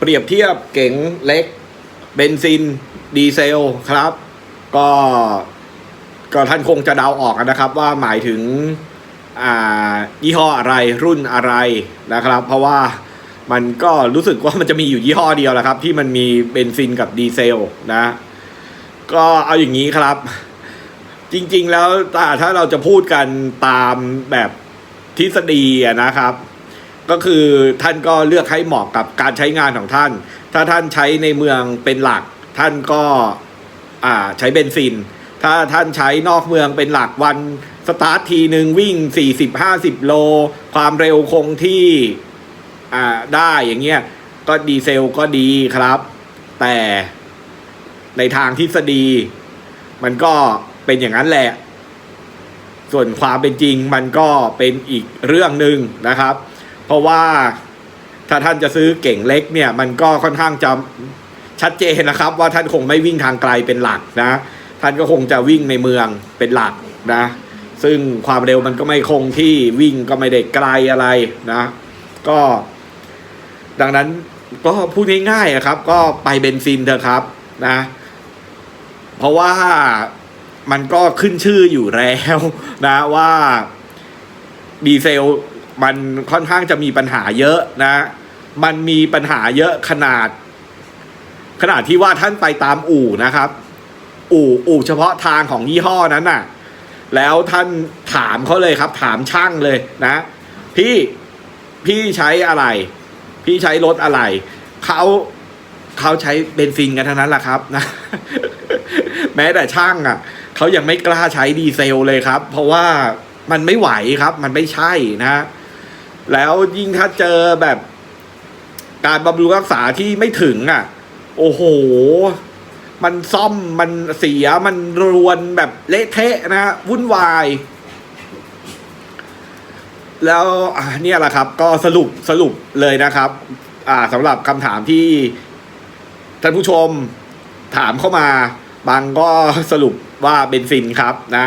เปรียบเทียบเก๋งเล็ก เบนซิน ดีเซลครับ ก็ก็ท่านคงจะเดาออกนะครับว่าหมายถึงอ่ายี่ห้ออะไรรุ่นอะไรนะครับ เพราะว่ามันก็รู้สึกว่ามันจะมีอยู่ยี่ห้อเดียวแหละครับ ที่มันมีเบนซินกับดีเซลนะ ก็เอาอย่างนี้ครับ จริงๆแล้วถ้าเราจะพูดกันตามแบบทฤษฎีนะครับ ก็คือท่านก็เลือกให้เหมาะกับการใช้งานของท่าน ถ้าท่านใช้ในเมืองเป็นหลัก ท่านก็อ่าใช้เบนซิน ถ้าท่านใช้นอกเมืองเป็นหลักวันสตาร์ททีหนึ่งวิ่ง 40-50 โล ความเร็วคงที่อ่าได้อย่างเงี้ยก็ดีเซลก็ดีครับ แต่ในทางทฤษฎี มันก็เป็นอย่างนั้นแหละ ส่วนความเป็นจริงมันก็เป็นอีกเรื่องหนึ่งนะครับ เพราะว่าถ้าท่านจะซื้อเก่งเล็กเนี่ย มันก็ค่อนข้างจะชัดเจนนะครับ ว่าท่านคงไม่วิ่งทางไกลเป็นหลักนะ ท่านก็คงจะวิ่งในเมืองเป็นหลักนะ ซึ่งความเร็วมันก็ไม่คงที่วิ่งก็ไม่ได้ไกลอะไรนะ ก็ ดังนั้นก็พูดง่ายๆครับ ก็ไปเบนซินเถอะครับนะ เพราะว่ามันก็ขึ้นชื่ออยู่แล้วนะว่าดีเซล มันค่อนข้างจะมีปัญหาเยอะนะ มันมีปัญหาเยอะขนาด ขนาดที่ว่าท่านไปตามอู่นะครับ อู่อู่เฉพาะทางของยี่ห้อนั้นน่ะ แล้วท่านถามเขาเลยครับ ถามช่างเลยนะ พี่พี่ใช้อะไร พี่ใช้รถอะไรเขาเขาใช้เบนซินกันทั้งนั้นแหละครับนะ แม้แต่ช่างอะเขายังไม่กล้าใช้ดีเซลเลยครับ เพราะว่ามันไม่ไหวครับ มันไม่ใช่นะ แล้วยิ่งถ้าเจอแบบการบำรุงรักษาที่ไม่ถึงอะ โอ้โห มันซ่อมมันเสียมันรวนแบบเละเทะนะฮะวุ่นวาย แล้วเนี่ยแหละครับ ก็สรุปสรุปเลยนะครับ อ่าสำหรับคำถามที่ท่านผู้ชมถามเข้ามา บางก็สรุปว่าเบนซินครับนะ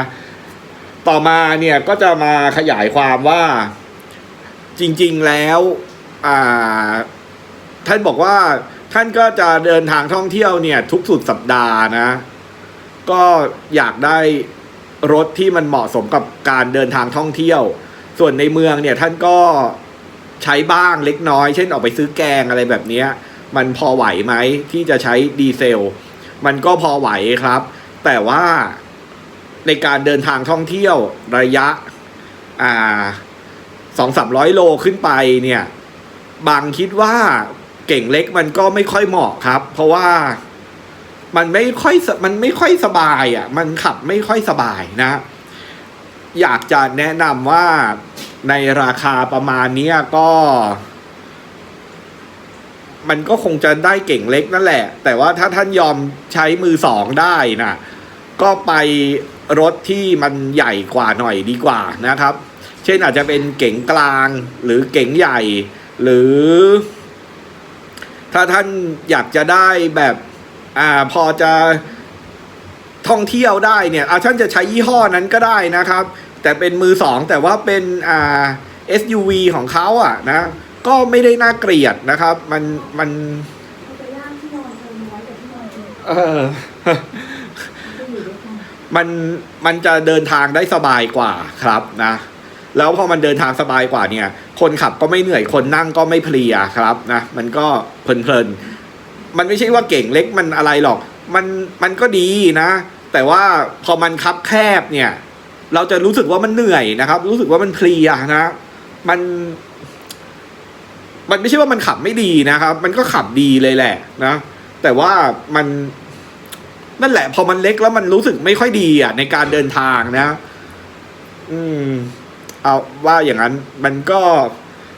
ต่อมาเนี่ยก็จะมาขยายความว่า จริง ๆแล้วท่านบอกว่าท่านก็จะเดินทางท่องเที่ยวเนี่ย ทุกสุดสัปดาห์นะ ก็อยากได้รถที่มันเหมาะสมกับการเดินทางท่องเที่ยว ส่วนในเมืองเนี่ยท่านก็ใช้บ้างเล็กน้อย เช่นออกไปซื้อแกงอะไรแบบนี้มันพอไหวไหมที่จะใช้ดีเซล มันก็พอไหวครับ แต่ว่าในการเดินทางท่องเที่ยวระยะ อ่า สองสามร้อยโลขึ้นไปเนี่ย บางคิดว่าเก่งเล็กมันก็ไม่ค่อยเหมาะครับ เพราะว่ามันไม่ค่อยมันไม่ค่อยสบายอะ มันขับไม่ค่อยสบายนะ อยากจะแนะนำว่าในราคาประมาณนี้ก็ มันก็คงจะได้เก่งเล็กนั่นแหละ แต่ว่าถ้าท่านยอมใช้มือสองได้นะก็ไปรถที่มันใหญ่กว่าหน่อยดีกว่านะครับ เช่นอาจจะเป็นเก๋งกลางหรือเก๋งใหญ่ หรือ ถ้าท่านอยากจะได้แบบอ่าพอจะท่องเที่ยวได้เนี่ยอาท่านจะใช้ยี่ห้อนั้นก็ได้นะครับ แต่เป็นมือสองแต่ว่าเป็นอ่า SUV ของเขาอะนะ ก็ไม่ได้น่าเกลียดนะครับ มันมันเอาไปย่างที่นอนเธอน้อยกว่าที่นอนเธอเออจะอยู่ด้วยกันมันมันจะเดินทางได้สบายกว่าครับนะ แล้วพอมันเดินทางสบายกว่าเนี่ย คนขับก็ไม่เหนื่อยคนนั่งก็ไม่เพลียครับนะมันก็เพลินๆมันไม่ใช่ว่าเก่งเล็กมันอะไรหรอก มันมันก็ดีนะ แต่ว่าพอมันคับแคบเนี่ย เราจะรู้สึกว่ามันเหนื่อยนะครับ รู้สึกว่ามันเพลียนะ มัน มันไม่ใช่ว่ามันขับไม่ดีนะครับ มันก็ขับดีเลยแหละนะ แต่ว่ามันนั่นแหละ พอมันเล็กแล้วมันรู้สึกไม่ค่อยดีอะในการเดินทางนะ อืม เอาว่าอย่างนั้นมันก็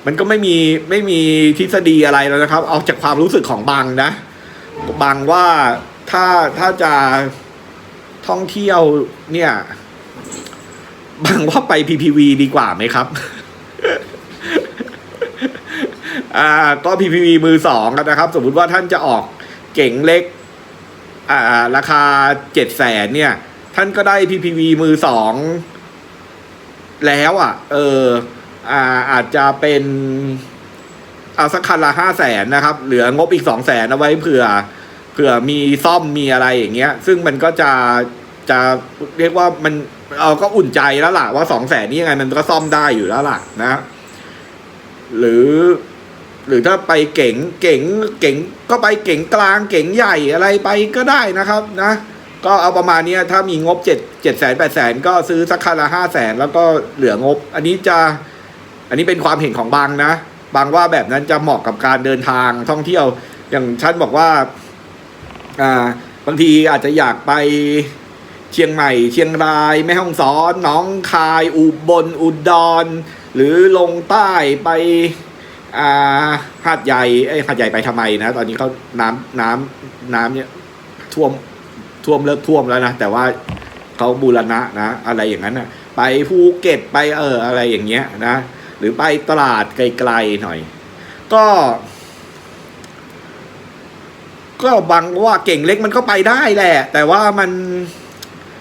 มันก็ไม่มีไม่มีทฤษฎีอะไรแล้วนะครับ เอาจากความรู้สึกของบางนะบางว่าถ้าถ้าจะท่องเที่ยวเนี่ยบางว่าไป PPV ดีกว่าไหมครับ อ่า ก็ PPV มือสองกันนะครับ สมมุติว่าท่านจะออกเก๋งเล็ก อ่า ราคาเจ็ดแสนเนี่ย ท่านก็ได้ PPV มือสอง แล้วอะ เอออ่าอาจจะเป็นเอาสักคันละห้าแสนนะครับ เหลืองบอีกสองแสนเอาไว้เผื่อ เผื่อมีซ่อมมีอะไรอย่างเงี้ย ซึ่งมันก็จะจะเรียกว่ามันเราก็อุ่นใจแล้วล่ะ ว่าสองแสนนี้ยังไงมันก็ซ่อมได้อยู่แล้วล่ะนะ หรือ หรือถ้าไปเก๋งเก๋งเก๋งก็ไปเก๋งกลางเก๋งใหญ่อะไรไปก็ได้นะครับ นะ ก็เอาประมาณนี้ถ้ามีงบเจ็ดเจ็ดแสนแปดแสนก็ซื้อสักคันละห้าแสนแล้วก็เหลืองบ อันนี้จะอันนี้เป็นความเห็นของบางนะ บางว่าแบบนั้นจะเหมาะกับการเดินทางท่องเที่ยว อย่างฉันบอกว่าอ่าบางทีอาจจะอยากไปเชียงใหม่ เชียงรายแม่ฮ่องสอนน้องคาย อุบลอุดร หรือลงใต้ไปอ่าหาดใหญ่ไอ้หาดใหญ่ไปทำไมนะ ตอนนี้เขาน้ำน้ำน้ำเนี่ยท่วม ท่วมเลิกท่วมแล้วนะ แต่ว่าเขาบูรณะนะ อะไรอย่างนั้นนะไปภูเก็ตไปเอออะไรอย่างเงี้ยนะ หรือไปตลาดไกลๆหน่อย ก็ ก็บางว่าเก่งเล็กมันก็ไปได้แหละ แต่ว่ามัน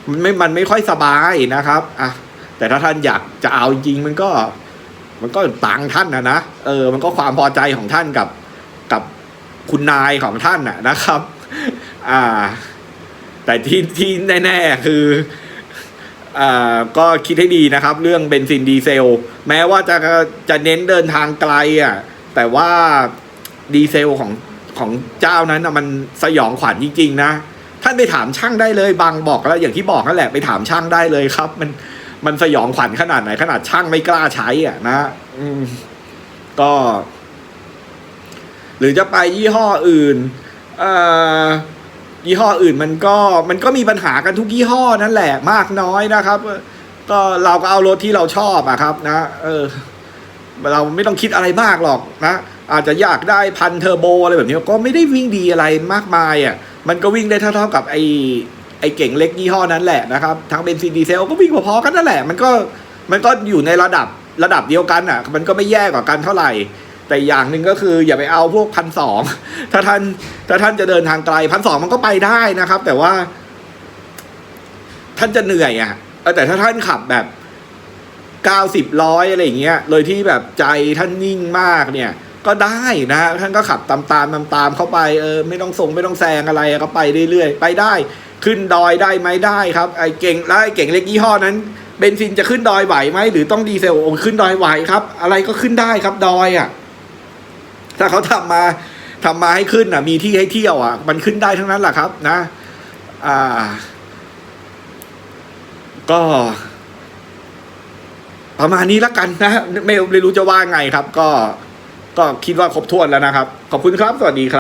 มันไม่ มันไม่ค่อยสบายนะครับอะแต่ถ้าท่านอยากจะเอาจริงมันก็ มันก็ต่างท่านนะนะเออ มันก็ความพอใจของท่านกับกับคุณนายของท่านน่ะนะครับ อ่า แต่ที่ที่แน่ๆคืออ่าก็คิดให้ดีนะครับ เรื่องเบนซินดีเซล แม้ว่าจะจะเน้นเดินทางไกลอะแต่ว่าดีเซลของของเจ้านั้นนะมันสยองขวัญจริงๆนะ ท่านไปถามช่างได้เลยบางบอกแล้วอย่างที่บอกนั่นแหละไปถามช่างได้เลยครับ มันมันสยองขวัญขนาดไหน ขนาดช่างไม่กล้าใช้อะนะอืมก็ หรือจะไปยี่ห้ออื่น เอ่อ ยี่ห้ออื่นมันก็มันก็มีปัญหากันทุกยี่ห้อนั่นแหละมากน้อยนะครับ ก็เราก็เอารถที่เราชอบอะครับนะเออเราไม่ต้องคิดอะไรมากหรอกนะอาจจะอยากได้พันเทอร์โบอะไรแบบนี้ก็ไม่ได้วิ่งดีอะไรมากมายอะมันก็วิ่งได้เท่าๆกับไอไอเก่งเล็กยี่ห้อนั้นแหละนะครับทั้งเบนซินดีเซลก็วิ่งพอๆกันนั่นแหละ มันก็มันก็อยู่ในระดับระดับเดียวกันอะ มันก็ไม่แย่กว่ากันเท่าไหร่ แต่อย่างหนึ่งก็คืออย่าไปเอาพวกพันสองถ้าท่านถ้าท่านจะเดินทางไกลพันสองมันก็ไปได้นะครับ แต่ว่า ท่านจะเหนื่อยอะแต่ถ้าท่านขับแบบเก้าสิบร้อยอะไรอย่างเงี้ยเลยที่แบบใจท่านนิ่งมากเนี่ย ก็ได้นะฮะท่านก็ขับตามตามตามตามเข้าไปเออไม่ต้องส่งไม่ต้องแซงอะไรก็ไปเรื่อยๆไปได้ ขึ้นดอยได้ไหมได้ครับไอ้เก่งแล้วไอ้เก่งเล็กยี่ห้อนั้นเบนซินจะขึ้นดอยไหวไหมหรือต้องดีเซลโอขึ้นดอยไหวครับ อะไรก็ขึ้นได้ครับดอยอะ ถ้าเขาทำมาทำมาให้ขึ้นอะ มีที่ให้เที่ยวอะ มันขึ้นได้ทั้งนั้นแหละครับ นะ อ่า ก็ ประมาณนี้ละกันนะไม่ไม่รู้จะว่าไงครับ ก็ ก็คิดว่าครบถ้วนแล้วนะครับ ขอบคุณครับ สวัสดีครับ